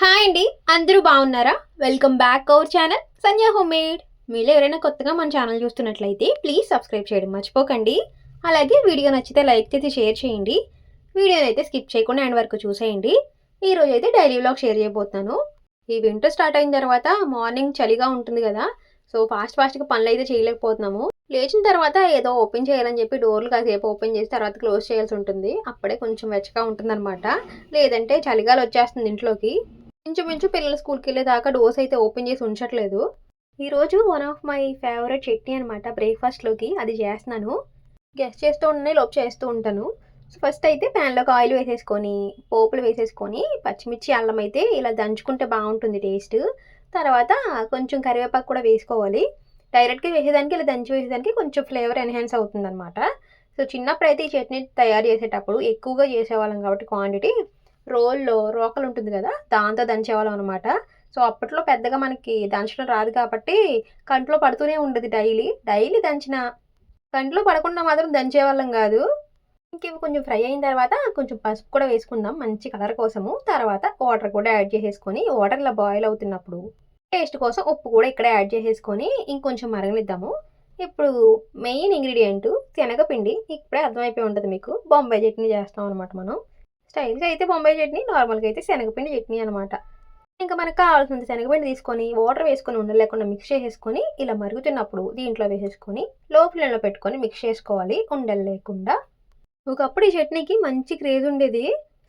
Hi అండి అందరూ బాగున్నారా? Welcome back our channel Sanjay homemade మీలో ఎవరైనా కొత్తగా మన ఛానల్ చూస్తున్నట్లయితే ప్లీజ్ సబ్స్క్రైబ్ చేయడం మర్చిపోకండి. అలాగే వీడియో నచ్చితే లైక్ చేసి షేర్ చేయండి. వీడియోని అయితే స్కిప్ చేయకుండా ఎండ్ వరకు చూసేయండి. ఈరోజు అయితే డైలీ వ్లాగ్ షేర్ చేయబోతున్నాను. ఈ వింటర్ స్టార్ట్ అయిన తర్వాత మార్నింగ్ చలిగా ఉంటుంది కదా సో ఫాస్ట్ ఫాస్ట్గా పనులు అయితే చేయలేకపోతున్నాము. లేచిన తర్వాత ఏదో ఓపెన్ చేయాలని చెప్పి డోర్లు కాసేపు ఓపెన్ చేసి తర్వాత క్లోజ్ చేయాల్సి ఉంటుంది. అప్పుడే కొంచెం వెచ్చగా ఉంటుందన్నమాట. లేదంటే చలిగాలు వచ్చేస్తుంది ఇంట్లోకి. ఇంచుమించు పిల్లలు స్కూల్కి వెళ్ళేదాకా డోస్ అయితే ఓపెన్ చేసి ఉంచట్లేదు. ఈరోజు one of my favourite chutney అనమాట బ్రేక్ఫాస్ట్లోకి. అది చేస్తున్నాను. గెస్ట్ చేస్తూ ఉండే లోపు చేస్తూ ఉంటాను. సో ఫస్ట్ అయితే ప్యాన్లోకి ఆయిల్ వేసేసుకొని పోపులు వేసేసుకొని పచ్చిమిర్చి అల్లం అయితే ఇలా దంచుకుంటే బాగుంటుంది టేస్ట్. తర్వాత కొంచెం కరివేపాకు కూడా వేసుకోవాలి. డైరెక్ట్గా వేసేదానికి ఇలా దంచి వేసేదానికి కొంచెం ఫ్లేవర్ ఎన్హాన్స్ అవుతుంది అనమాట సో చిన్నప్పుడు అయితే ఈ చట్నీ తయారు చేసేటప్పుడు ఎక్కువగా చేసేవాళ్ళం కాబట్టి క్వాంటిటీ రోల్లో రోకలు ఉంటుంది కదా దాంతో దంచేవాళ్ళం అనమాట సో అప్పట్లో పెద్దగా మనకి దంచడం రాదు కాబట్టి కంట్లో పడుతూనే ఉండేది డైలీ. డైలీ దంచిన కంట్లో పడకుండా మాత్రం దంచేవాళ్ళం కాదు. ఇంక కొంచెం ఫ్రై అయిన తర్వాత కొంచెం పసుపు కూడా వేసుకుందాం మంచి కలర్ కోసము. తర్వాత వాటర్ కూడా యాడ్ చేసేసుకొని వాటర్ ఇలా బాయిల్ అవుతున్నప్పుడు టేస్ట్ కోసం ఉప్పు కూడా ఇక్కడ యాడ్ చేసేసుకొని ఇంకొంచెం మరగనిద్దాము. ఇప్పుడు మెయిన్ ఇంగ్రీడియంట్ శనగపిండి. ఇప్పుడే అర్థమైపోయి ఉంటుంది మీకు. బొంబాయి చట్నీ చేస్తాం అనమాట మనం. స్టైల్గా అయితే బొంబాయి చట్నీ నార్మల్గా అయితే శనగపిండి చట్నీ అనమాట ఇంకా మనకు కావాల్సినంత శనగపిండి తీసుకొని వాటర్ వేసుకొని ఉండలేకుండా మిక్స్ చేసేసుకొని ఇలా మరుగుతున్నప్పుడు దీంట్లో వేసేసుకొని లో ఫ్లేమ్లో పెట్టుకొని మిక్స్ చేసుకోవాలి ఉండలు లేకుండా. ఒకప్పుడు ఈ చట్నీకి మంచి క్రేజ్ ఉండేది.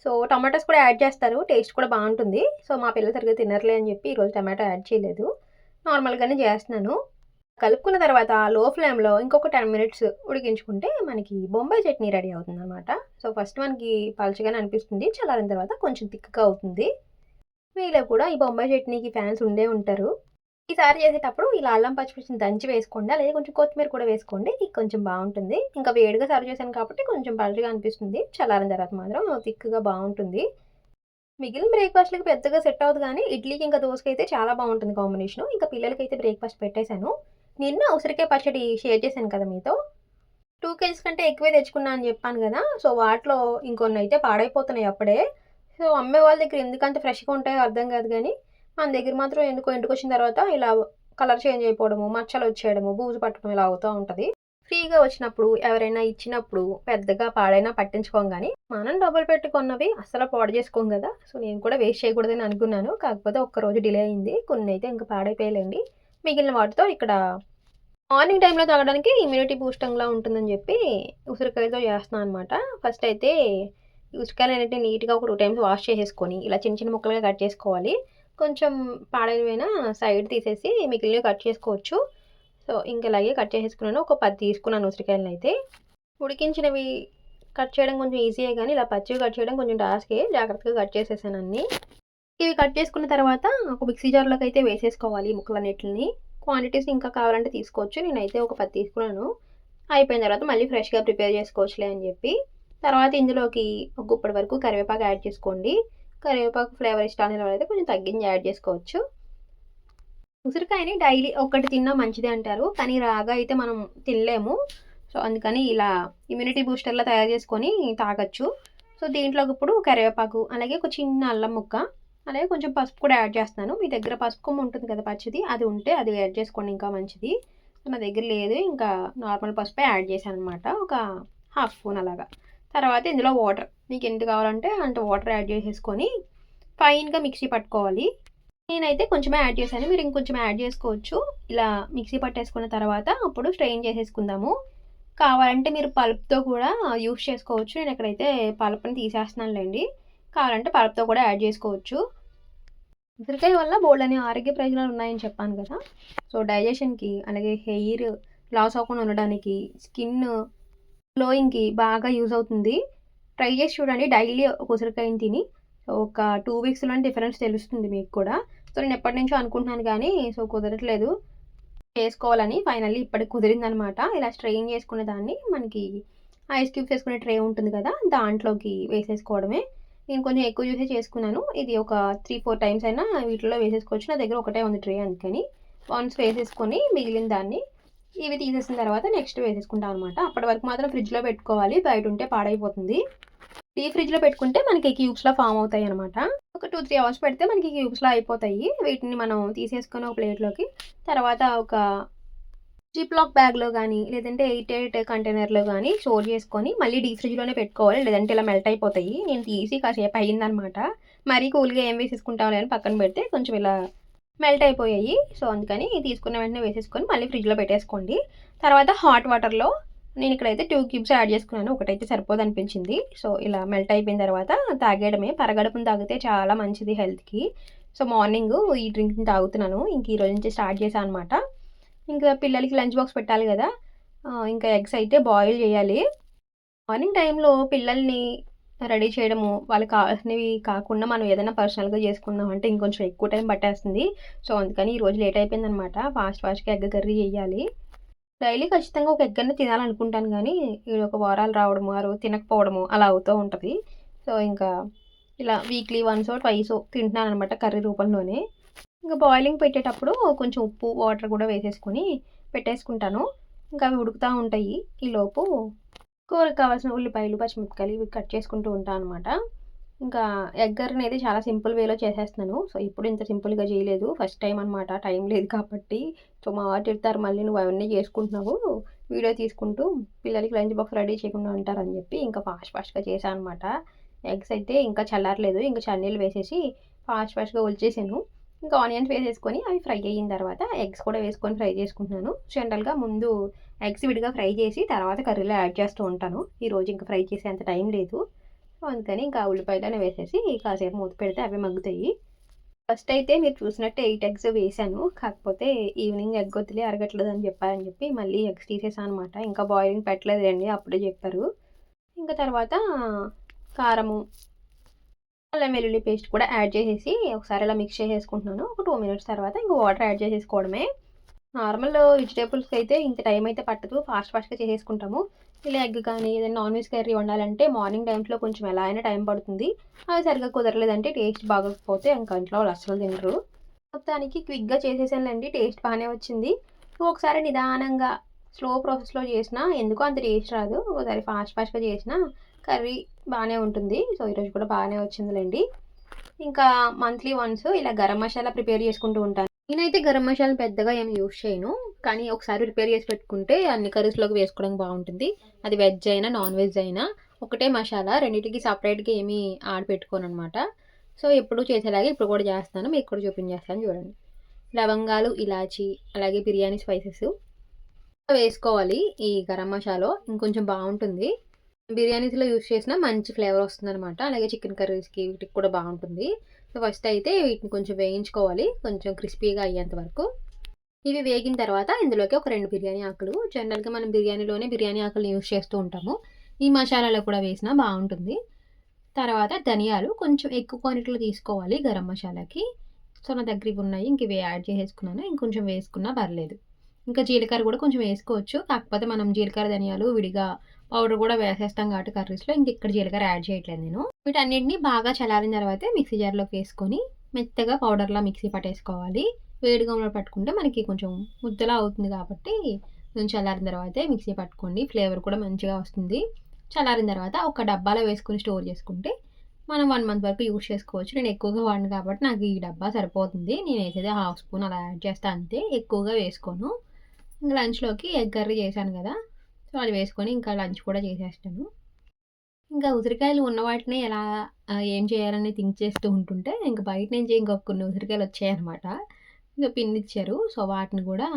సో టమాటాస్ కూడా యాడ్ చేస్తారు టేస్ట్ కూడా బాగుంటుంది. సో మా పిల్లలు సరిగ్గా తినర్లే అని చెప్పి ఈరోజు టమాటో యాడ్ చేయలేదు. నార్మల్గానే చేస్తున్నాను. కలుపుకున్న తర్వాత లో ఫ్లేమ్లో ఇంకొక టెన్ మినిట్స్ ఉడికించుకుంటే మనకి బొంబాయి చట్నీ రెడీ అవుతుంది అనమాట సో ఫస్ట్ మనకి పలచగానే అనిపిస్తుంది. చల్లారిన తర్వాత కొంచెం థిక్గా అవుతుంది. మీలో కూడా ఈ బొంబాయి చట్నీకి ఫ్యాన్స్ ఉండే ఉంటారు. ఈసారి చేసేటప్పుడు ఇలా అల్లం పచ్చిమిర్చిని దంచి వేసుకోండి. అలాగే కొంచెం కొత్తిమీర కూడా వేసుకోండి. ఇది కొంచెం బాగుంటుంది. ఇంకా వేడిగా సర్వ్ చేశాను కాబట్టి కొంచెం పలచగా అనిపిస్తుంది. చల్లారిన తర్వాత మాత్రం థిక్గా బాగుంటుంది. మిగిలిన బ్రేక్ఫాస్ట్లకి పెద్దగా సెట్ అవ్వదు కానీ ఇడ్లీకి ఇంకా దోశకి అయితే చాలా బాగుంటుంది కాంబినేషన్. ఇంకా పిల్లలకి అయితే బ్రేక్ఫాస్ట్ పెట్టేశాను. నిన్న ఉసిరికాయ పచ్చడి షేర్ చేశాను కదా మీతో. టూ కేజీస్ కంటే ఎక్కువే తెచ్చుకున్నా అని చెప్పాను కదా. సో వాటిలో ఇంకొన్ని అయితే పాడైపోతున్నాయి అప్పుడే. సో అమ్మే వాళ్ళ దగ్గర ఎందుకంత ఫ్రెష్గా ఉంటాయో అర్థం కాదు కానీ మన దగ్గర మాత్రం ఎందుకో ఇంటికి వచ్చిన తర్వాత ఇలా కలర్ చేంజ్ అయిపోవడము మచ్చలు వచ్చేయడము బూజు పట్టడం ఇలా అవుతూ ఉంటుంది. ఫ్రీగా వచ్చినప్పుడు ఎవరైనా ఇచ్చినప్పుడు పెద్దగా పాడైనా పట్టించుకోం కానీ మనం డబ్బులు పెట్టుకున్నవి అసలు పాడు చేసుకోం కదా. సో నేను కూడా వేస్ట్ చేయకూడదని అనుకున్నాను. కాకపోతే ఒక్కరోజు డిలే అయింది. కొన్ని అయితే ఇంకా పాడైపోయలేండి మిగిలిన వాటితో ఇక్కడ మార్నింగ్ టైంలో తాగడానికి ఇమ్యూనిటీ పూష్టంగా ఉంటుందని చెప్పి ఉసిరికాయతో చేస్తున్నాను అనమాట ఫస్ట్ అయితే ఈ ఉసిరికాయలు అనేవి నీట్గా ఒక టూ టైమ్స్ వాష్ చేసేసుకొని ఇలా చిన్న చిన్న ముక్కలుగా కట్ చేసుకోవాలి. కొంచెం పాడైపోయిన సైడ్ తీసేసి మిగిలినవి కట్ చేసుకోవచ్చు. సో ఇంక ఇలాగే కట్ చేసేసుకున్నాను. ఒక పది తీసుకున్నాను ఉసిరికాయలను అయితే ఉడికించినవి కట్ చేయడం కొంచెం ఈజీయే కానీ ఇలా పచ్చివి కట్ చేయడం కొంచెం టాస్కే. జాగ్రత్తగా కట్ చేసేసాను అన్నీ. ఇవి కట్ చేసుకున్న తర్వాత ఒక మిక్సీ జార్లోకి అయితే వేసేసుకోవాలి ముక్కలన్నిటిని. క్వాంటిటీస్ ఇంకా కావాలంటే తీసుకోవచ్చు. నేనైతే ఒక పది తీసుకున్నాను. అయిపోయిన తర్వాత మళ్ళీ ఫ్రెష్గా ప్రిపేర్ చేసుకోవచ్చులే అని చెప్పి. తర్వాత ఇందులోకి ఒక గుప్పటి వరకు కరివేపాకు యాడ్ చేసుకోండి. కరివేపాకు ఫ్లేవర్ ఇష్టాన్ని అయితే కొంచెం తగ్గించి యాడ్ చేసుకోవచ్చు. ఉసిరికాయని డైలీ ఒక్కటి తిన్నా మంచిది అంటారు. కానీ రాగా అయితే మనం తినలేము. సో అందుకని ఇలా ఇమ్యూనిటీ బూస్టర్లా తయారు చేసుకొని తాగొచ్చు. సో దీంట్లోకి ఇప్పుడు కరివేపాకు అలాగే ఒక చిన్న అల్లం ముక్క అలాగే కొంచెం పసుపు కూడా యాడ్ చేస్తున్నాను. మీ దగ్గర పసుపు కొమ్మ ఉంటుంది కదా పచ్చిది అది ఉంటే అది యాడ్ చేసుకోండి ఇంకా మంచిది. నా దగ్గర లేదు ఇంకా నార్మల్ పసుపే యాడ్ చేశాను అనమాట ఒక హాఫ్ స్పూన్ అలాగా. తర్వాత ఇందులో వాటర్ మీకు ఎంత కావాలంటే అంత వాటర్ యాడ్ చేసేసుకొని ఫైన్గా మిక్సీ పట్టుకోవాలి. నేనైతే కొంచెమే యాడ్ చేశాను మీరు ఇంకొంచెం యాడ్ చేసుకోవచ్చు. ఇలా మిక్సీ పట్టేసుకున్న తర్వాత అప్పుడు స్ట్రెయిన్ చేసేసుకుందాము. కావాలంటే మీరు పల్ప్తో కూడా యూస్ చేసుకోవచ్చు. నేను ఎక్కడైతే పల్ప్ని తీసేస్తున్నానులేండి కావాలంటే పల్ప్తో కూడా యాడ్ చేసుకోవచ్చు. ఉసిరికాయ వల్ల బోల్డ్ అనే ఆరోగ్య ప్రయోజనాలు ఉన్నాయని చెప్పాను కదా. సో డైజెషన్కి అలాగే హెయిర్ లాస్ అవ్వకుండా ఉండడానికి స్కిన్ గ్లోయింగ్కి బాగా యూజ్ అవుతుంది. ట్రై చేసి చూడండి. డైలీ ఒక ఉసిరికాయని తిని ఒక టూ వీక్స్లో డిఫరెన్స్ తెలుస్తుంది మీకు కూడా. సో నేను ఎప్పటి నుంచో అనుకుంటున్నాను కానీ సో కుదరట్లేదు. చేసుకోవాలని ఫైనల్లీ ఇప్పటికి కుదిరిందనమాట. ఇలా స్ట్రెయిన్ చేసుకునే దాన్ని మనకి ఐస్ క్యూబ్స్ వేసుకునే ట్రే ఉంటుంది కదా దాంట్లోకి వేసేసుకోవడమే. నేను కొంచెం ఎక్కువ చూసే చేసుకున్నాను. ఇది ఒక త్రీ ఫోర్ టైమ్స్ అయినా వీటిలో వేసేసుకోవచ్చు. నా దగ్గర ఒకటే ఉంది ట్రే అందుకని. వన్స్ వేసేసుకొని మిగిలిన దాన్ని ఇవి తీసేసిన తర్వాత నెక్స్ట్ వేసేసుకుంటాం అనమాట అప్పటి వరకు మాత్రం ఫ్రిడ్జ్లో పెట్టుకోవాలి. బయట ఉంటే పాడైపోతుంది. డీ ఫ్రిడ్జ్లో పెట్టుకుంటే మనకి క్యూబ్స్లో ఫామ్ అవుతాయి అనమాట ఒక టూ త్రీ అవర్స్ పెడితే మనకి క్యూబ్స్లో అయిపోతాయి. వీటిని మనం తీసేసుకొని ఒక ప్లేట్లోకి తర్వాత ఒక జిప్లాక్ బ్యాగ్లో కానీ లేదంటే ఎయిట్ ఎయిట్ కంటైనర్లో కానీ స్టోర్ చేసుకొని మళ్ళీ డీ ఫ్రిడ్జ్లోనే పెట్టుకోవాలి. లేదంటే ఇలా మెల్ట్ అయిపోతాయి. నేను తీసి కాసేపు అయ్యిందనమాట. మరీ కూల్గా ఏం వేసేసుకుంటాం అని పక్కన పెడితే కొంచెం ఇలా మెల్ట్ అయిపోయాయి. సో అందుకని తీసుకున్న వెంటనే వేసేసుకొని మళ్ళీ ఫ్రిడ్జ్లో పెట్టేసుకోండి. తర్వాత హాట్ వాటర్లో నేను ఇక్కడైతే టూ క్యూబ్స్ యాడ్ చేసుకున్నాను. ఒకటైతే సరిపోదు అనిపించింది. సో ఇలా మెల్ట్ అయిపోయిన తర్వాత తాగేయడమే. పరగడుపుని తాగితే చాలా మంచిది హెల్త్కి సో మార్నింగ్ ఈ డ్రింక్ని తాగుతున్నాను. ఇంక ఈ రోజు నుంచి స్టార్ట్ చేశాను అనమాట ఇంకా పిల్లలకి లంచ్ బాక్స్ పెట్టాలి కదా. ఇంకా ఎగ్స్ అయితే బాయిల్ చేయాలి. మార్నింగ్ టైంలో పిల్లల్ని రెడీ చేయడము వాళ్ళకి కావాల్సినవి కాకుండా మనం ఏదైనా పర్సనల్గా చేసుకుందాం అంటే ఇంకొంచెం ఎక్కువ టైం పట్టేస్తుంది. సో అందుకని ఈరోజు లేట్ అయిపోయిందనమాట. ఫాస్ట్ ఫాస్ట్గా ఎగ్ కర్రీ చేయాలి. డైలీ ఖచ్చితంగా ఒక ఎగ్ అన్న తినాలనుకుంటాను కానీ ఇది ఒక వారాలు రావడము ఆ రోజు తినకపోవడము అలా అవుతూ ఉంటుంది. సో ఇంకా ఇలా వీక్లీ వన్స్ ట్వైస్ తింటున్నాను అనమాట కర్రీ రూపంలోనే. ఇంకా బాయిలింగ్ పెట్టేటప్పుడు కొంచెం ఉప్పు వాటర్ కూడా వేసేసుకొని పెట్టేసుకుంటాను. ఇంకా అవి ఉడుకుతూ ఉంటాయి ఈలోపు కూరకు కావాల్సిన ఉల్లిపాయలు పచ్చిమిరపకాయలు ఇవి కట్ చేసుకుంటూ ఉంటాను అనమాట ఇంకా ఎగ్ అనేది చాలా సింపుల్ వేలో చేసేస్తున్నాను. సో ఇప్పుడు ఇంత సింపుల్గా చేయలేదు. ఫస్ట్ టైం అనమాట టైం లేదు కాబట్టి. సో మా వారు తిడతారు మళ్ళీ నువ్వు అవన్నీ చేసుకుంటున్నావు. వీడియో తీసుకుంటూ పిల్లలకి లంచ్ బాక్స్ రెడీ చేయకుండా ఉంటారని చెప్పి ఇంకా ఫాస్ట్ ఫాస్ట్గా చేశాను అనమాట ఎగ్స్ అయితే ఇంకా చల్లారలేదు. ఇంకా చన్నీళ్ళు వేసేసి ఫాస్ట్ ఫాస్ట్గా ఒలిచేసాను. ఇంకా ఆనియన్స్ వేసేసుకొని అవి ఫ్రై అయిన తర్వాత ఎగ్స్ కూడా వేసుకొని ఫ్రై చేసుకుంటున్నాను. జనరల్గా ముందు ఎగ్స్ విడిగా ఫ్రై చేసి తర్వాత కర్రీలో యాడ్ చేస్తూ ఉంటాను. ఈరోజు ఇంకా ఫ్రై చేసే అంత టైం లేదు. సో అందుకని ఇంకా ఉల్లిపాయలనే వేసేసి కాసేపు మూత పెడితే అవి మగ్గుతాయి. ఫస్ట్ అయితే మీరు చూసినట్టు ఎయిట్ ఎగ్స్ వేసాను. కాకపోతే ఈవినింగ్ ఎగ్ వదిలే అరగట్లేదు అని చెప్పారని చెప్పి మళ్ళీ ఎగ్స్ తీసేసాను అనమాట ఇంకా బాయిలింగ్ పెట్టలేదు అండి అప్పుడే చెప్పారు. ఇంకా తర్వాత కారము అల్లం వెల్లుల్లి పేస్ట్ కూడా యాడ్ చేసేసి ఒకసారి ఇలా మిక్స్ చేసేసుకుంటున్నాను. ఒక టూ మినిట్స్ తర్వాత ఇంకా వాటర్ యాడ్ చేసేసుకోవడమే. నార్మల్ వెజిటేబుల్స్కి అయితే ఇంత టైం అయితే పట్టదు. ఫాస్ట్ ఫాస్ట్గా చేసేసుకుంటాము. ఇలా ఎగ్ కానీ ఏదైనా నాన్ వెజ్ కర్రీ వండాలంటే మార్నింగ్ టైమ్స్లో కొంచెం ఎలా అయినా టైం పడుతుంది. అవి సరిగ్గా కుదరలేదంటే టేస్ట్ బాగోకపోతే ఇంకా ఇంట్లో వాళ్ళు అస్సలు తినరు. మొత్తానికి క్విక్గా చేసేసానులేండి. టేస్ట్ బాగానే వచ్చింది. ఒకసారి నిదానంగా స్లో ప్రాసెస్లో చేసినా ఎందుకో అంత టేస్ట్ రాదు. ఒకసారి ఫాస్ట్ ఫాస్ట్గా చేసినా కర్రీ బాగానే ఉంటుంది. సో ఈరోజు కూడా బాగానే వచ్చిందిలేండి. ఇంకా మంత్లీ వన్స్ ఇలా గరం మసాలా ప్రిపేర్ చేసుకుంటూ ఉంటాను. నేనైతే గరం మసాలా పెద్దగా ఏమి యూస్ చేయను. కానీ ఒకసారి ప్రిపేర్ చేసి పెట్టుకుంటే అన్ని కర్రీస్లోకి వేసుకోవడానికి బాగుంటుంది. అది వెజ్ అయినా నాన్ వెజ్ అయినా ఒకటే మసాలా. రెండింటికి సపరేట్గా ఏమీ ఆడ పెట్టుకోను అనమాట సో ఎప్పుడు చేసేలాగే ఇప్పుడు కూడా చేస్తాను మీకు కూడా చూపించేస్తాను చూడండి. లవంగాలు ఇలాచి అలాగే బిర్యానీ స్పైసెస్ వేసుకోవాలి ఈ గరం మసాలా. ఇంకొంచెం బాగుంటుంది. బిర్యానీస్లో యూస్ చేసిన మంచి ఫ్లేవర్ వస్తుంది అనమాట అలాగే చికెన్ కర్రీస్కి వీటికి కూడా బాగుంటుంది. సో ఫస్ట్ అయితే వీటిని కొంచెం వేయించుకోవాలి. కొంచెం క్రిస్పీగా అయ్యేంత వరకు. ఇవి వేగిన తర్వాత ఇందులోకి ఒక రెండు బిర్యానీ ఆకులు. జనరల్గా మనం బిర్యానీలోనే బిర్యానీ ఆకులు యూస్ చేస్తూ ఉంటాము. ఈ మసాలాలో కూడా వేసినా బాగుంటుంది. తర్వాత ధనియాలు కొంచెం ఎక్కువ క్వాంటిటీలో తీసుకోవాలి గరం మసాలాకి. సో నా దగ్గర ఇవి ఉన్నాయి. ఇంక ఇవి యాడ్ చేసేసుకున్నాను. ఇంకొంచెం వేసుకున్నా పర్లేదు. ఇంకా జీలకర్ర కూడా కొంచెం వేసుకోవచ్చు. కాకపోతే మనం జీలకర్ర ధనియాలు విడిగా పౌడర్ కూడా వేసేస్తాం కాబట్టి కర్రీస్లో. ఇంక ఇక్కడ జీలకర్ర యాడ్ చేయట్లేదు నేను. వీటన్నిటిని బాగా చల్లారిన తర్వాత మిక్సీ జార్లోకి వేసుకొని మెత్తగా పౌడర్లా మిక్సీ పట్టేసుకోవాలి. వేడిగా ఉన్న పట్టుకుంటే మనకి కొంచెం ముద్దలా అవుతుంది కాబట్టి కొంచెం చల్లారిన తర్వాతే మిక్సీ పట్టుకోండి. ఫ్లేవర్ కూడా మంచిగా వస్తుంది. చల్లారిన తర్వాత ఒక డబ్బాలో వేసుకొని స్టోర్ చేసుకుంటే మనం వన్ మంత్ వరకు యూస్ చేసుకోవచ్చు. నేను ఎక్కువగా వాడిను కాబట్టి నాకు ఈ డబ్బా సరిపోతుంది. నేను వేసేది హాఫ్ స్పూన్ అలా యాడ్ చేస్తా అంతే. ఎక్కువగా వేసుకోను. ఇంకా లంచ్లోకి ఎగ్ కర్రీ చేశాను కదా. సో అది వేసుకొని ఇంకా లంచ్ కూడా చేసేస్తాను. ఇంకా ఉసిరికాయలు ఉన్న వాటిని ఎలా ఏం చేయాలని థింక్ చేస్తూ ఉంటుంటే ఇంకా బయట నుంచి ఇంకొక కొన్ని ఉసిరికాయలు వచ్చాయన్నమాట ఇంకా పిన్నిచ్చారు. సో వాటిని కూడా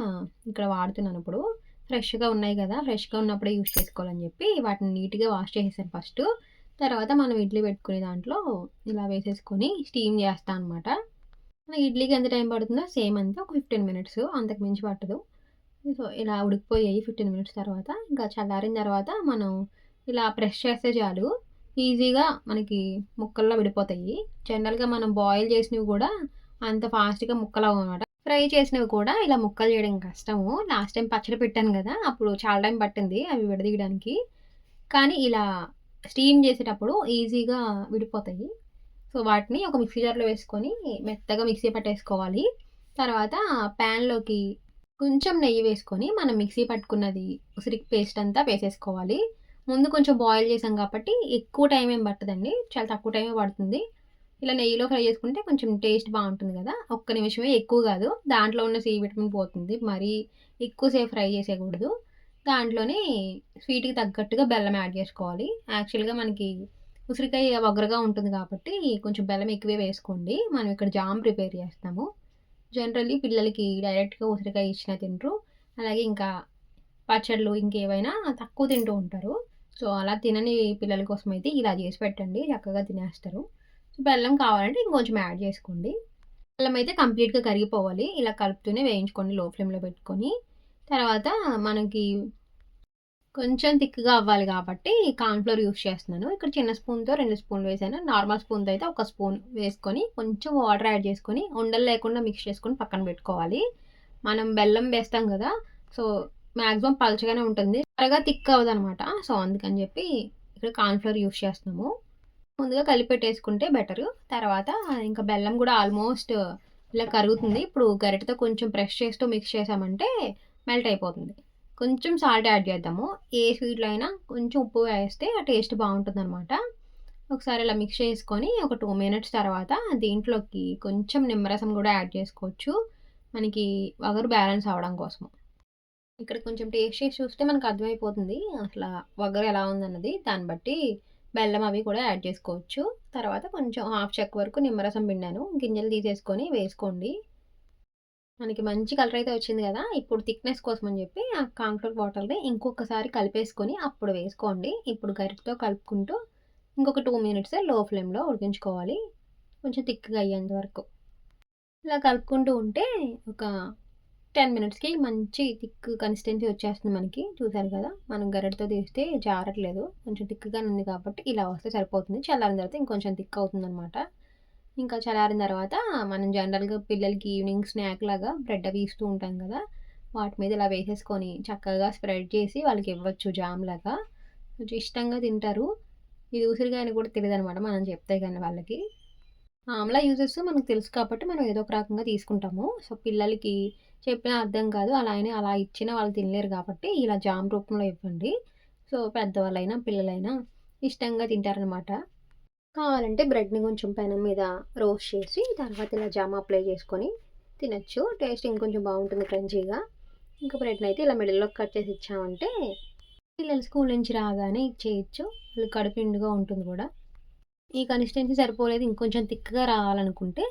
ఇక్కడ వాడుతున్నాను ఇప్పుడు. ఫ్రెష్గా ఉన్నాయి కదా ఫ్రెష్గా ఉన్నప్పుడే యూస్ చేసుకోవాలని చెప్పి వాటిని నీట్గా వాష్ చేసేసాను ఫస్ట్. తర్వాత మనం ఇడ్లీ పెట్టుకునే దాంట్లో ఇలా వేసేసుకొని స్టీమ్ చేస్తాను అనమాట ఇడ్లీకి ఎంత టైం పడుతుందో సేమ్ అంతా ఒక ఫిఫ్టీన్ మినిట్స్ అంతకు మించి పట్టదు. సో ఇలా ఉడికిపోయాయి ఫిఫ్టీన్ మినిట్స్ తర్వాత. ఇంకా చల్లారిన తర్వాత మనం ఇలా ప్రెస్ చేస్తే చాలు. ఈజీగా మనకి ముక్కల్లో విడిపోతాయి. జనరల్గా మనం బాయిల్ చేసినవి కూడా అంత ఫాస్ట్గా ముక్కలు అనమాట ఫ్రై చేసినవి కూడా ఇలా ముక్కలు చేయడం కష్టము. లాస్ట్ టైం పచ్చడి పెట్టాను కదా అప్పుడు చాలా టైం పట్టింది అవి విడదీయడానికి. కానీ ఇలా స్టీమ్ చేసేటప్పుడు ఈజీగా విడిపోతాయి. సో వాటిని ఒక మిక్సీ జార్లో వేసుకొని మెత్తగా మిక్సీ పట్టేసుకోవాలి. తర్వాత ప్యాన్లోకి కొంచెం నెయ్యి వేసుకొని మనం మిక్సీ పట్టుకున్నది ఉసిరికి పేస్ట్ అంతా వేసేసుకోవాలి. ముందు కొంచెం బాయిల్ చేసాం కాబట్టి ఎక్కువ టైం ఏం పట్టదండి. చాలా తక్కువ టైమే పడుతుంది. ఇలా నెయ్యిలో ఫ్రై చేసుకుంటే కొంచెం టేస్ట్ బాగుంటుంది కదా. ఒక్క నిమిషమే ఎక్కువ కాదు. దాంట్లో ఉన్న సి విటమిన్ పోతుంది. మరీ ఎక్కువసేపు ఫ్రై చేసేయకూడదు. దాంట్లోనే స్వీట్కి తగ్గట్టుగా బెల్లం యాడ్ చేసుకోవాలి. యాక్చువల్గా మనకి ఉసిరికాయ వగరగా ఉంటుంది కాబట్టి కొంచెం బెల్లం ఎక్కువే వేసుకోండి. మనం ఇక్కడ జామ్ ప్రిపేర్ చేస్తాము. జనరల్లీ పిల్లలకి డైరెక్ట్గా ఉసిరికాయ ఇచ్చినా తింటారు అలాగే ఇంకా పచ్చళ్ళు ఇంకేవైనా తక్కువ తింటూ ఉంటారు. సో అలా తినని పిల్లల కోసం అయితే ఇలా చేసి పెట్టండి. చక్కగా తినేస్తారు. సో బెల్లం కావాలంటే ఇంకొంచెం యాడ్ చేసుకోండి. బెల్లం అయితే కంప్లీట్గా కరిగిపోవాలి. ఇలా కలుపుతూనే వేయించుకోండి లో ఫ్లేమ్లో పెట్టుకొని. తర్వాత మనకి కొంచెం థిక్గా అవ్వాలి కాబట్టి కార్న్ఫ్లోర్ యూస్ చేస్తున్నాను. ఇక్కడ చిన్న స్పూన్తో రెండు స్పూన్లు వేసాను. నార్మల్ స్పూన్తో అయితే ఒక స్పూన్ వేసుకొని కొంచెం వాటర్ యాడ్ చేసుకొని ఉండలు లేకుండా మిక్స్ చేసుకొని పక్కన పెట్టుకోవాలి. మనం బెల్లం వేస్తాం కదా సో మ్యాక్సిమం పలచగానే ఉంటుంది. త్వరగా థిక్ అవ్వదు అనమాట సో అందుకని చెప్పి ఇక్కడ కార్న్ఫ్లోర్ యూస్ చేస్తున్నాము. ముందుగా కలిపెట్టేసుకుంటే బెటర్. తర్వాత ఇంకా బెల్లం కూడా ఆల్మోస్ట్ ఇలా కరుగుతుంది. ఇప్పుడు గరిటతో కొంచెం ప్రెస్ చేస్తూ మిక్స్ చేసామంటే మెల్ట్ అయిపోతుంది. కొంచెం సాల్ట్ యాడ్ చేద్దాము. ఏ స్వీట్లో అయినా కొంచెం ఉప్పు వేస్తే ఆ టేస్ట్ బాగుంటుంది అనమాట ఒకసారి ఇలా మిక్స్ చేసుకొని ఒక టూ మినిట్స్ తర్వాత దీంట్లోకి కొంచెం నిమ్మరసం కూడా యాడ్ చేసుకోవచ్చు. మనకి వగరు బ్యాలెన్స్ అవ్వడం కోసం ఇక్కడ కొంచెం టేస్ట్ చేసి చూస్తే మనకు అర్థమైపోతుంది అసలు వగరు ఎలా ఉందన్నది. దాన్ని బట్టి బెల్లం అవి కూడా యాడ్ చేసుకోవచ్చు. తర్వాత కొంచెం హాఫ్ చెక్ వరకు నిమ్మరసం పిండాను. గింజలు తీసేసుకొని వేసుకోండి. మనకి మంచి కలర్ అయితే వచ్చింది కదా ఇప్పుడు థిక్నెస్ కోసం అని చెప్పి ఆ కాంక్లర్ బాటిల్ని ఇంకొకసారి కలిపేసుకొని అప్పుడు వేసుకోండి. ఇప్పుడు గరిటతో కలుపుకుంటూ ఇంకొక టూ మినిట్స్లో ఫ్లేమ్లో ఉడికించుకోవాలి. కొంచెం థిక్గా అయ్యేంత వరకు. ఇలా కలుపుకుంటూ ఉంటే ఒక టెన్ మినిట్స్కి మంచి థిక్ కన్సిస్టెన్సీ వచ్చేస్తుంది మనకి. చూసారు కదా మనం గరిటతో తీస్తే జారట్లేదు. కొంచెం థిక్గా ఉంది కాబట్టి ఇలా వస్తే సరిపోతుంది. చల్లారిన తర్వాత ఇంకొంచెం థిక్ అవుతుంది అనమాట ఇంకా చల్లారిన తర్వాత మనం జనరల్గా పిల్లలకి ఈవినింగ్ స్నాక్ లాగా బ్రెడ్ అవి ఇస్తూ ఉంటాం కదా వాటి మీద ఇలా వేసేసుకొని చక్కగా స్ప్రెడ్ చేసి వాళ్ళకి ఇవ్వచ్చు జామ్ లాగా. కొంచెం ఇష్టంగా తింటారు. ఇది ఉసిరిగాయని కూడా తెలియదు అనమాట మనం చెప్తే కానీ వాళ్ళకి. ఆమ్లా యూజెస్ మనకు తెలుసు కాబట్టి మనం ఏదో ఒక రకంగా తీసుకుంటాము. సో పిల్లలకి చెప్పినా అర్థం కాదు. అలా అయినా అలా ఇచ్చినా వాళ్ళు తినలేరు కాబట్టి ఇలా జామ్ రూపంలో ఇవ్వండి. సో పెద్దవాళ్ళైనా పిల్లలైనా ఇష్టంగా తింటారనమాట కావాలంటే బ్రెడ్ని కొంచెం పెనం మీద రోస్ట్ చేసి తర్వాత ఇలా జామ్ అప్లై చేసుకొని తినచ్చు. టేస్ట్ ఇంకొంచెం బాగుంటుంది క్రంచీగా. ఇంకా బ్రెడ్ని అయితే ఇలా మిడిల్లో కట్ చేసి ఇచ్చామంటే పిల్లలు స్కూల్ నుంచి రాగానే చేయొచ్చు వాళ్ళు కడుపిండుగా ఉంటుంది కూడా. ఈ కన్సిస్టెన్సీ సరిపోలేదు. ఇంకొంచెం థిక్గా రావాలనుకుంటే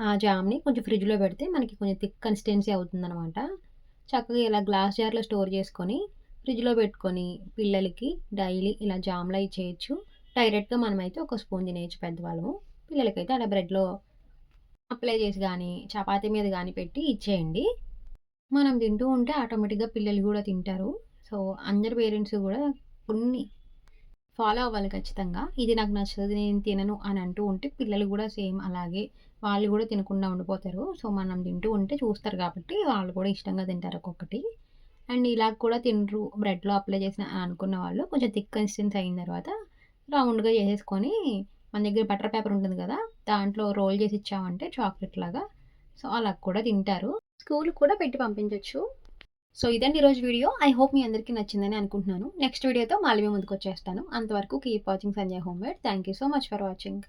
ఆ జామ్ని కొంచెం ఫ్రిడ్జ్లో పెడితే మనకి కొంచెం థిక్ కన్సిస్టెన్సీ అవుతుందన్నమాట. చక్కగా ఇలా గ్లాస్ జార్లో స్టోర్ చేసుకొని ఫ్రిడ్జ్లో పెట్టుకొని పిల్లలకి డైలీ ఇలా జామ్లై చేయొచ్చు డైరెక్ట్గా మనమైతే ఒక స్పూన్ తినేయచ్చు పెద్దవాళ్ళము. పిల్లలకైతే అలా బ్రెడ్లో అప్లై చేసి కానీ చపాతీ మీద కానీ పెట్టి ఇచ్చేయండి. మనం తింటూ ఉంటే ఆటోమేటిక్గా పిల్లలు కూడా తింటారు. సో అందరి పేరెంట్స్ కూడా కొన్ని ఫాలో అవ్వాలి ఖచ్చితంగా. ఇది నాకు నచ్చదు నేను తినను అని అంటూ ఉంటే పిల్లలు కూడా సేమ్ అలాగే వాళ్ళు కూడా తినకుండా ఉండిపోతారు. సో మనం తింటూ ఉంటే చూస్తారు కాబట్టి వాళ్ళు కూడా ఇష్టంగా తింటారు ఒక్కొక్కటి. అండ్ ఇలా కూడా తినరు బ్రెడ్లో అప్లై చేసిన అనుకున్న వాళ్ళు. కొంచెం థిక్ కన్సిస్టెన్స్ అయిన తర్వాత రౌండ్గా చేసేసుకొని మన దగ్గర బటర్ పేపర్ ఉంటుంది కదా దాంట్లో రోల్ చేసి ఇచ్చామంటే చాక్లెట్ లాగా. సో అలా కూడా తింటారు. స్కూల్ కూడా పెట్టి పంపించవచ్చు సో ఇదండి ఈరోజు వీడియో. ఐ హోప్ మీ అందరికీ నచ్చిందని అనుకుంటున్నాను. నెక్స్ట్ వీడియోతో మళ్ళీ ముందుకు వచ్చేస్తాను అంతవరకు keep watching Sanjay homemade thank you so much for watching.